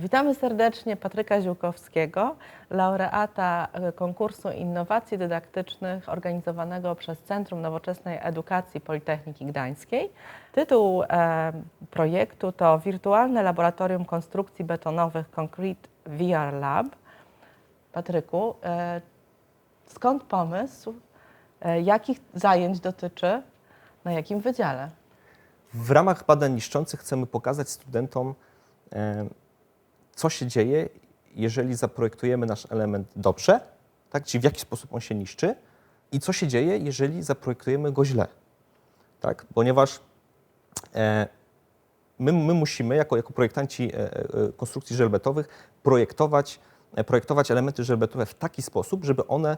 Witamy serdecznie Patryka Ziółkowskiego, laureata e, konkursu innowacji dydaktycznych organizowanego przez Centrum Nowoczesnej Edukacji Politechniki Gdańskiej. Tytuł e, projektu to Wirtualne Laboratorium Konstrukcji Betonowych Concrete VR Lab. Patryku, e, skąd pomysł? Jakich zajęć dotyczy? Na jakim wydziale? W ramach badań niszczących chcemy pokazać studentom, co się dzieje, jeżeli zaprojektujemy nasz element dobrze, tak? czyli w jaki sposób on się niszczy, i co się dzieje, jeżeli zaprojektujemy go źle. Tak? Ponieważ e, my, my musimy, jako, jako projektanci e, e, konstrukcji żelbetowych, projektować, e, projektować elementy żelbetowe w taki sposób, żeby one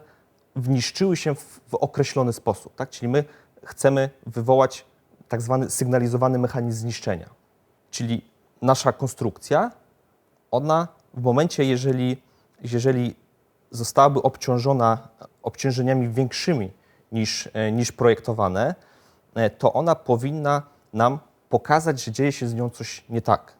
wniszczyły się w, w określony sposób. Tak? Czyli my chcemy wywołać tak zwany sygnalizowany mechanizm zniszczenia. Czyli nasza konstrukcja, ona w momencie, jeżeli, jeżeli zostałaby obciążona obciążeniami większymi niż, e, niż projektowane, e, to ona powinna nam pokazać, że dzieje się z nią coś nie tak.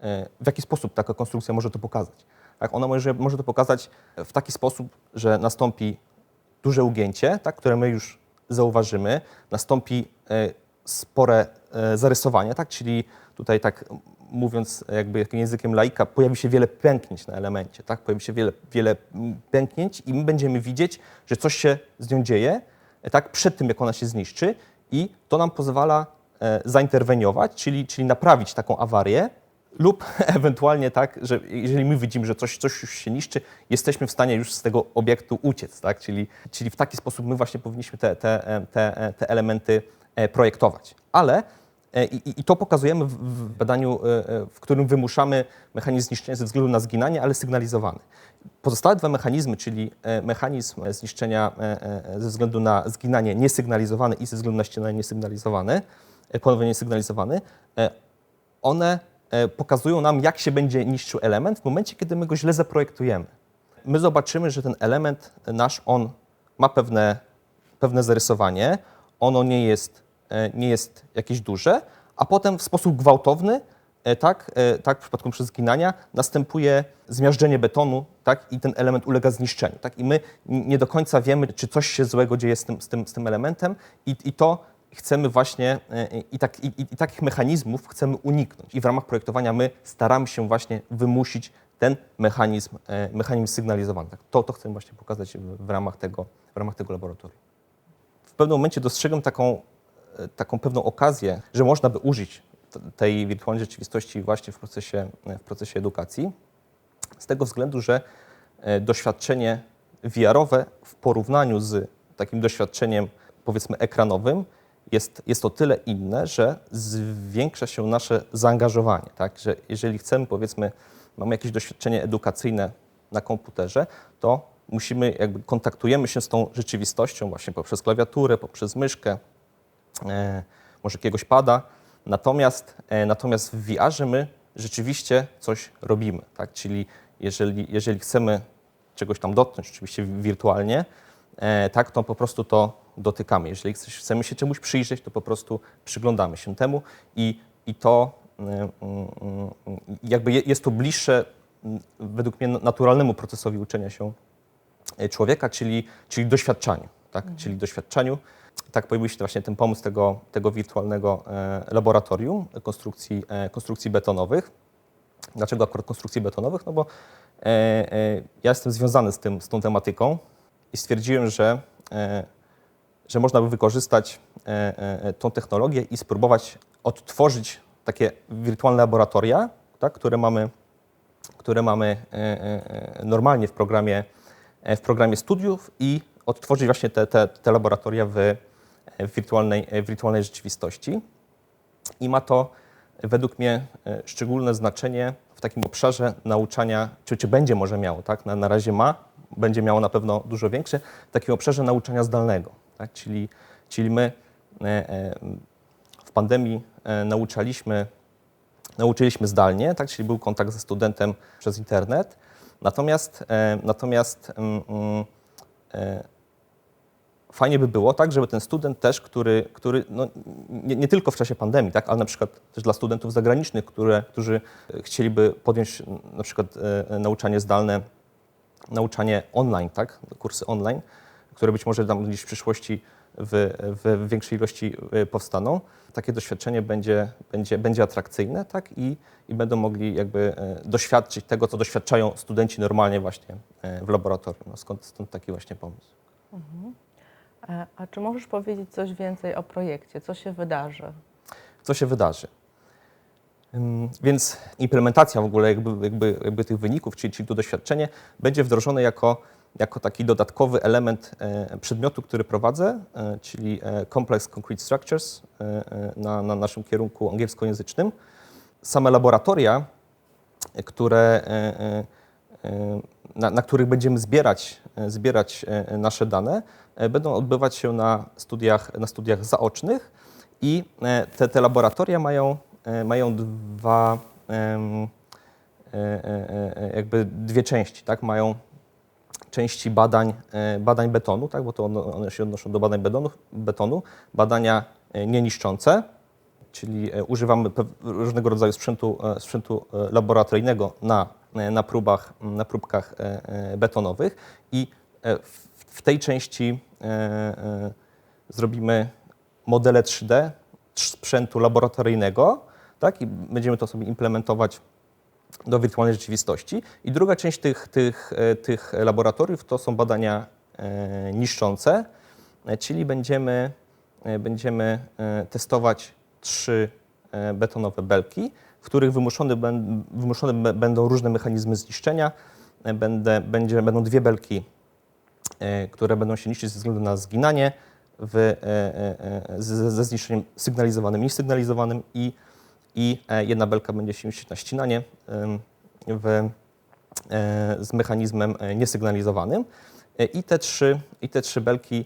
E, W jaki sposób taka konstrukcja może to pokazać? Tak, ona może, może to pokazać w taki sposób, że nastąpi duże ugięcie, tak, które my już zauważymy, nastąpi spore zarysowanie, tak, czyli tutaj tak mówiąc jakby językiem laika, pojawi się wiele pęknięć na elemencie, tak, pojawi się wiele, wiele mm, pęknięć i my będziemy widzieć, że coś się z nią dzieje, e, tak, przed tym, jak ona się zniszczy i to nam pozwala e, zainterweniować, czyli, czyli naprawić taką awarię, lub ewentualnie tak, że jeżeli my widzimy, że coś, coś już się niszczy, jesteśmy w stanie już z tego obiektu uciec, tak? czyli, czyli w taki sposób my właśnie powinniśmy te, te, e, te, e, te elementy projektować. Ale i, i- i to pokazujemy w, w badaniu, e, e, w którym wymuszamy mechanizm zniszczenia ze względu na zginanie, ale sygnalizowany. Pozostałe dwa mechanizmy, czyli e, mechanizm zniszczenia e, e, ze względu na zginanie niesygnalizowany i ze względu na ścianę niesygnalizowany, e, ponownie niesygnalizowany, e, one e, pokazują nam, jak się będzie niszczył element w momencie, kiedy my go źle zaprojektujemy. My zobaczymy, że ten element nasz, on ma pewne, pewne zarysowanie, ono nie jest, e, nie jest jakieś duże, a potem w sposób gwałtowny, e, tak, e, tak w przypadku zginania, następuje zmiażdżenie betonu tak, i ten element ulega zniszczeniu. Tak, I my nie do końca wiemy, czy coś się złego dzieje z tym, z tym, z tym elementem i, i to chcemy właśnie e, i, tak, i, i- takich mechanizmów chcemy uniknąć. I w ramach projektowania my staramy się właśnie wymusić ten mechanizm, e, mechanizm sygnalizowany. Tak, to, to chcemy właśnie pokazać w, w, ramach tego, w ramach tego laboratorium. W pewnym momencie dostrzegłem taką, e, taką pewną okazję, że można by użyć tej wirtualnej rzeczywistości właśnie w procesie, w procesie edukacji, z tego względu, że e, doświadczenie VR-owe w porównaniu z takim doświadczeniem, powiedzmy, ekranowym, jest, jest o tyle inne, że zwiększa się nasze zaangażowanie. Tak? Że jeżeli chcemy, powiedzmy, mamy jakieś doświadczenie edukacyjne na komputerze, to musimy, jakby kontaktujemy się z tą rzeczywistością właśnie poprzez klawiaturę, poprzez myszkę, e, może jakiegoś pada. Natomiast, e, natomiast w VR-ze my rzeczywiście coś robimy. Tak? Czyli jeżeli, jeżeli chcemy czegoś tam dotknąć, oczywiście wirtualnie, e, tak, to po prostu to dotykamy. Jeżeli chcemy się czemuś przyjrzeć, to po prostu przyglądamy się temu i, i to mm, mm, jakby je- jest to bliższe mm, według mnie naturalnemu procesowi uczenia się e, człowieka, czyli, czyli doświadczaniu. Tak? Czyli doświadczaniu. Tak pojawił się właśnie ten pomysł tego, tego wirtualnego e, laboratorium konstrukcji, e, konstrukcji betonowych. Dlaczego akurat konstrukcji betonowych? No bo e, ja jestem związany z, tym, z tą tematyką i stwierdziłem, że, że można by wykorzystać tą technologię i spróbować odtworzyć takie wirtualne laboratoria, tak, które mamy które mamy normalnie w programie, w programie studiów i odtworzyć właśnie te, te, te laboratoria w, w, wirtualnej, e, w wirtualnej rzeczywistości. I ma to według mnie e, szczególne znaczenie w takim obszarze nauczania, czy, czy będzie może miało, tak? Na, na razie ma, będzie miało na pewno dużo większe, w takim obszarze nauczania zdalnego. Tak? Czyli, czyli my e, e, w pandemii e, nauczaliśmy nauczyliśmy zdalnie, tak, czyli był kontakt ze studentem przez internet. Natomiast, e, natomiast mm, mm, e, fajnie by było, tak, żeby ten student też, który, który no, nie, nie tylko w czasie pandemii, tak, ale na przykład też dla studentów zagranicznych, które, którzy chcieliby podjąć na przykład e, nauczanie zdalne, nauczanie online, tak, kursy online, które być może tam gdzieś w przyszłości w, w większej ilości e, powstaną, takie doświadczenie będzie, będzie, będzie atrakcyjne, tak, i, i będą mogli jakby e, doświadczyć tego, co doświadczają studenci normalnie właśnie e, w laboratorium. No, skąd, stąd taki właśnie pomysł. E, A czy możesz powiedzieć coś więcej o projekcie? Co się wydarzy? co się wydarzy. Więc implementacja w ogóle jakby, jakby, jakby tych wyników, czyli, czyli to doświadczenie, będzie wdrożone jako, jako taki dodatkowy element e, przedmiotu, który prowadzę, e, czyli e, Complex Concrete Structures e, e, na, na naszym kierunku angielskojęzycznym. Same laboratoria, e, które, e, e, e, na, na których będziemy zbierać, e, zbierać e, nasze dane, e, będą odbywać się na studiach, na studiach zaocznych i e, te, te laboratoria mają, e, mają dwa, e, e, e, jakby dwie części, tak? Mają części badań, e, badań betonu, tak? bo to one, się odnoszą do badań betonu, betonu badania e, nieniszczące, czyli e, używamy różnego rodzaju sprzętu, e, sprzętu e, laboratoryjnego na, e, na, próbach, na próbkach e, e, betonowych i e, w, tej części e, e, zrobimy modele 3D trz- sprzętu laboratoryjnego tak? i będziemy to sobie implementować do wirtualnej rzeczywistości. I druga część tych, tych, e, tych laboratoriów to są badania e, niszczące, e, czyli będziemy, e, będziemy e, testować trzy e, betonowe belki, w których wymuszone, wymuszone będą różne mechanizmy zniszczenia. E, Będę, będzie, będą dwie belki, e, które będą się niszczyć ze względu na zginanie w, e, ze, ze zniszczeniem sygnalizowanym i niesygnalizowanym i, i jedna belka będzie się niszczyć na ścinanie w, z mechanizmem niesygnalizowanym. I te trzy, i te trzy belki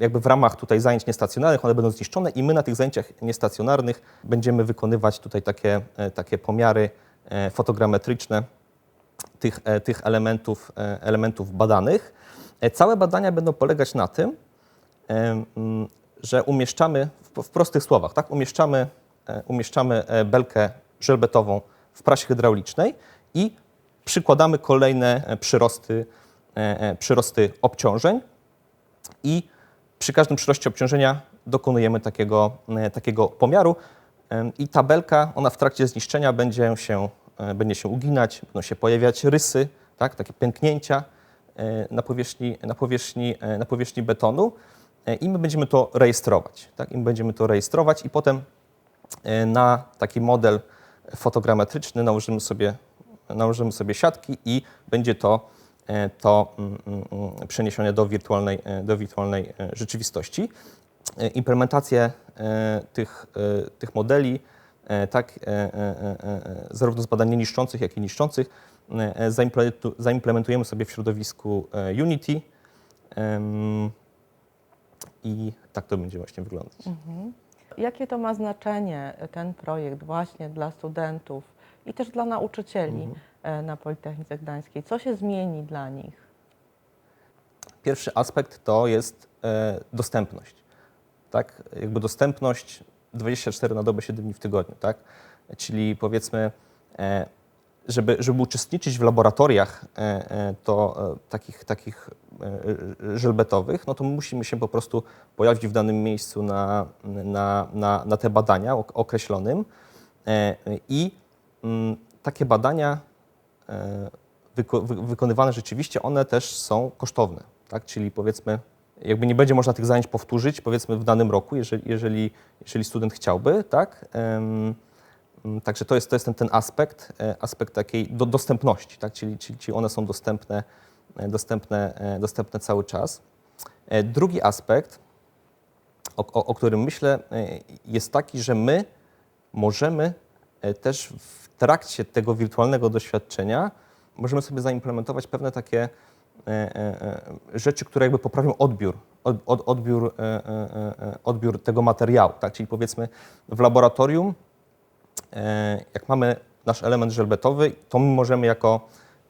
jakby w ramach tutaj zajęć niestacjonarnych, one będą zniszczone i my na tych zajęciach niestacjonarnych będziemy wykonywać tutaj takie, e, takie pomiary e, fotogrametryczne tych, e, tych elementów, e, elementów badanych. E, Całe badania będą polegać na tym, że umieszczamy, w, prostych słowach, tak, umieszczamy, e, umieszczamy e, belkę żelbetową w prasie hydraulicznej i przykładamy kolejne e, przyrosty, e, e, przyrosty obciążeń i przy każdym przyroście obciążenia dokonujemy takiego, e, takiego pomiaru i ta belka, ona w trakcie zniszczenia będzie się, e, będzie się uginać, będą się pojawiać rysy, tak, takie pęknięcia e, na powierzchni, na powierzchni, na powierzchni betonu i my będziemy to rejestrować. Tak? I my będziemy to rejestrować i potem na taki model fotogrametryczny nałożymy sobie, nałożymy sobie siatki i będzie to, to mm, mm, mm, przeniesione do wirtualnej, e, do wirtualnej e, rzeczywistości. E, Implementację e, tych, e, tych modeli, e, tak, e, e, e, e, zarówno z badań niszczących, jak i niszczących, e, zaimplementu- zaimplementujemy sobie w środowisku e, Unity i tak to będzie właśnie wyglądać. Jakie to ma znaczenie e, ten projekt właśnie dla studentów i też dla nauczycieli e, na Politechnice Gdańskiej? Co się zmieni dla nich? Pierwszy aspekt to jest e, dostępność. Tak? Jakby dostępność 24 na dobę, 7 dni w tygodniu. Tak? Czyli powiedzmy, e, żeby, żeby uczestniczyć w laboratoriach to, takich, takich żelbetowych, no to musimy się po prostu pojawić w danym miejscu na, na, na, na te badania ok- określonym i takie badania e, wyko- wy- wykonywane rzeczywiście, one też są kosztowne. Tak? Czyli powiedzmy, jakby nie będzie można tych zajęć powtórzyć, powiedzmy w danym roku, jeżeli, jeżeli, jeżeli student chciałby, tak? Mm, Także to jest, to jest ten, ten aspekt, e, aspekt takiej do, dostępności, tak? czyli, czyli, one są dostępne, e, dostępne, dostępne cały czas. Drugi aspekt, o, o, o którym myślę, jest taki, że my możemy też w trakcie tego wirtualnego doświadczenia możemy sobie zaimplementować pewne takie e, e, e, rzeczy, które jakby poprawią odbiór, od, od, odbiór, e, e, e, odbiór tego materiału. Tak? Czyli powiedzmy w laboratorium, e, jak mamy nasz element żelbetowy, to my możemy jako,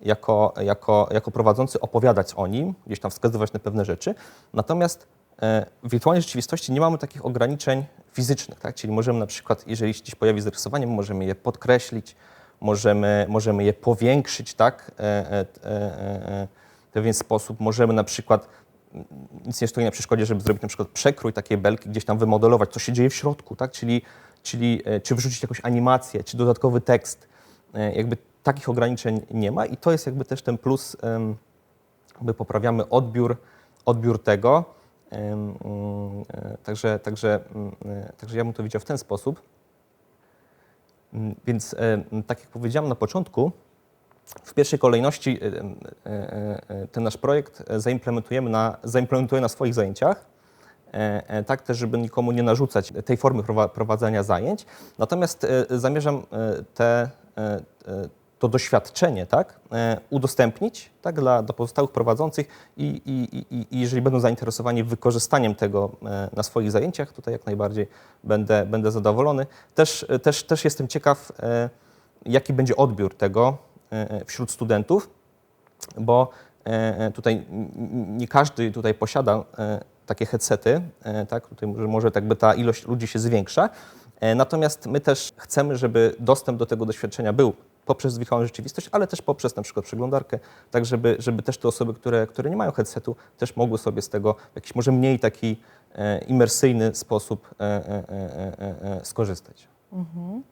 jako, jako, jako prowadzący opowiadać o nim, gdzieś tam wskazywać na pewne rzeczy. Natomiast e, w wirtualnej rzeczywistości nie mamy takich ograniczeń fizycznych, tak? czyli możemy na przykład, jeżeli się gdzieś pojawi zarysowanie, możemy je podkreślić, możemy, możemy je powiększyć tak? e, e, e, e, w pewien sposób. Możemy na przykład, m, nic nie stoi na przeszkodzie, żeby zrobić na przykład przekrój takiej belki, gdzieś tam wymodelować, co się dzieje w środku, tak? czyli, czyli e, czy wrzucić jakąś animację, czy dodatkowy tekst. E, Jakby takich ograniczeń nie ma i to jest jakby też ten plus, jakby poprawiamy odbiór, odbiór tego. Mm, e, Także, także, mm, e, także ja bym to widział w ten sposób. Mm, Więc e, tak jak powiedziałem na początku, w pierwszej kolejności ten nasz projekt zaimplementujemy na, zaimplementuję na swoich zajęciach, tak też, żeby nikomu nie narzucać tej formy prowa- prowadzenia zajęć. Natomiast zamierzam te, to doświadczenie tak, e, udostępnić tak, dla, dla pozostałych prowadzących i, i, i, i jeżeli będą zainteresowani wykorzystaniem tego e, na swoich zajęciach, tutaj jak najbardziej będę, będę zadowolony. Też, e, też, też jestem ciekaw, jaki będzie odbiór tego wśród studentów, bo tutaj nie każdy tutaj posiada takie headsety, tak? Tutaj może, może tak by ta ilość ludzi się zwiększa. Natomiast my też chcemy, żeby dostęp do tego doświadczenia był poprzez wirtualną rzeczywistość, ale też poprzez na przykład przeglądarkę, tak żeby, żeby też te osoby, które, które nie mają headsetu, też mogły sobie z tego w jakiś może mniej taki e, imersyjny sposób e, e, e, e, e, skorzystać. Mhm.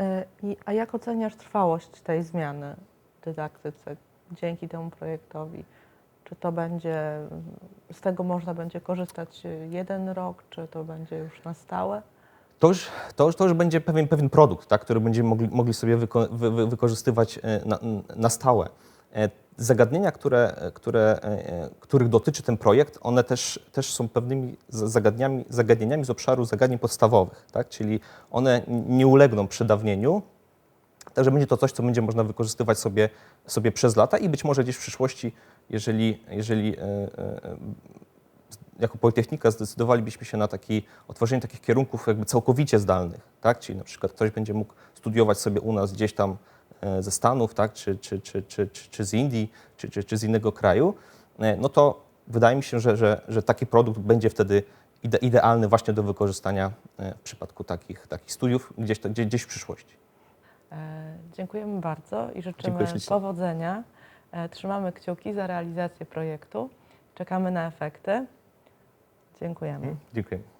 E, a jak oceniasz trwałość tej zmiany w dydaktyce dzięki temu projektowi? Czy to będzie, z tego można będzie korzystać e, jeden rok, czy to będzie już na stałe? To już, to już, to już będzie pewien, pewien produkt, tak, który będziemy mogli, mogli sobie wyko, wy, wy, wykorzystywać e, na, na stałe. E, Zagadnienia, które, które, e, których dotyczy ten projekt, one też, też są pewnymi zagadnieniami, zagadnieniami z obszaru zagadnień podstawowych, tak? czyli one nie ulegną przedawnieniu, Także będzie to coś, co będzie można wykorzystywać sobie, sobie przez lata i być może gdzieś w przyszłości, jeżeli, jeżeli jako Politechnika zdecydowalibyśmy się na taki, otworzenie takich kierunków jakby całkowicie zdalnych, tak? czyli na przykład ktoś będzie mógł studiować sobie u nas gdzieś tam e, ze Stanów, tak? czy, czy, czy, czy, czy, czy z Indii, czy, czy, czy z innego kraju, e, no to wydaje mi się, że, że, że taki produkt będzie wtedy ide, idealny właśnie do wykorzystania e, w przypadku takich, takich studiów gdzieś, gdzieś, w przyszłości. Dziękujemy bardzo i życzymy powodzenia. Trzymamy kciuki za realizację projektu. Czekamy na efekty. Dziękujemy. Dziękuję.